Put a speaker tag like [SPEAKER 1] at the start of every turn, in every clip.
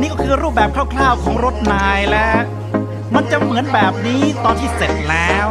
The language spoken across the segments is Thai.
[SPEAKER 1] นี่ก็คือรูปแบบคร่าวๆของรถนายแล้ว มันจะเหมือนแบบนี้ตอนที่เสร็จแล้ว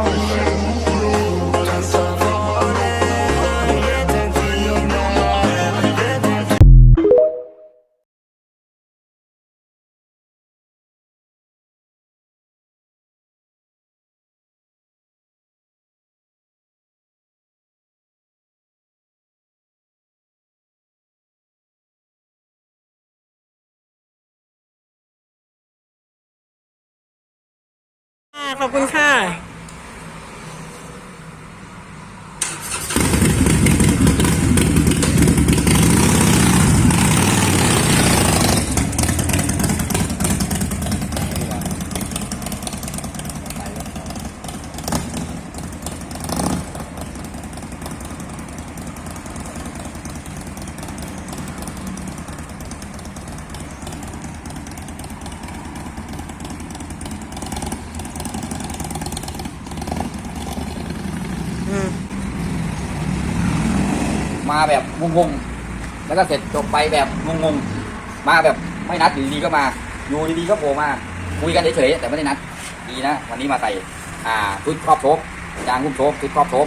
[SPEAKER 2] ขอบคุณค่ะ
[SPEAKER 3] มาแบบงงๆ แล้วก็เสร็จจบไปแบบงงๆ มาแบบไม่นัดอยู่ดีๆก็มา อยู่ดีๆก็โผล่มาคุยกันเฉยๆแต่ไม่ได้นัดดีนะ วันนี้มาใส่อ่าชุดครอบโชกยางหุ้มโชกชุดครอบโชก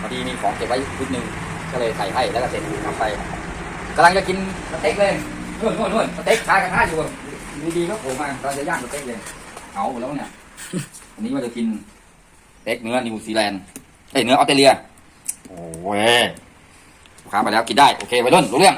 [SPEAKER 3] พอดีมีของเก็บไว้ชุดหนึ่งก็เลยใส่ให้แล้วก็เสร็จทำไปกำลังจะกินสเต็กเลยนู่นนู่นนู่นสเต็กชากระทะอยู่อยู่ดีๆก็โผล่มากำลังจะย่างสเต็กเลยเอาหมดแล้วเนี่ยวันนี้ว่าจะกินสเต็กเนื้อนิวซีแลนด์เอ้ยเนื้อออสเตรเลียโอ้ย ลูกค้ามาแล้วกินได้โอเคไปรุ่นรู้เรื่อง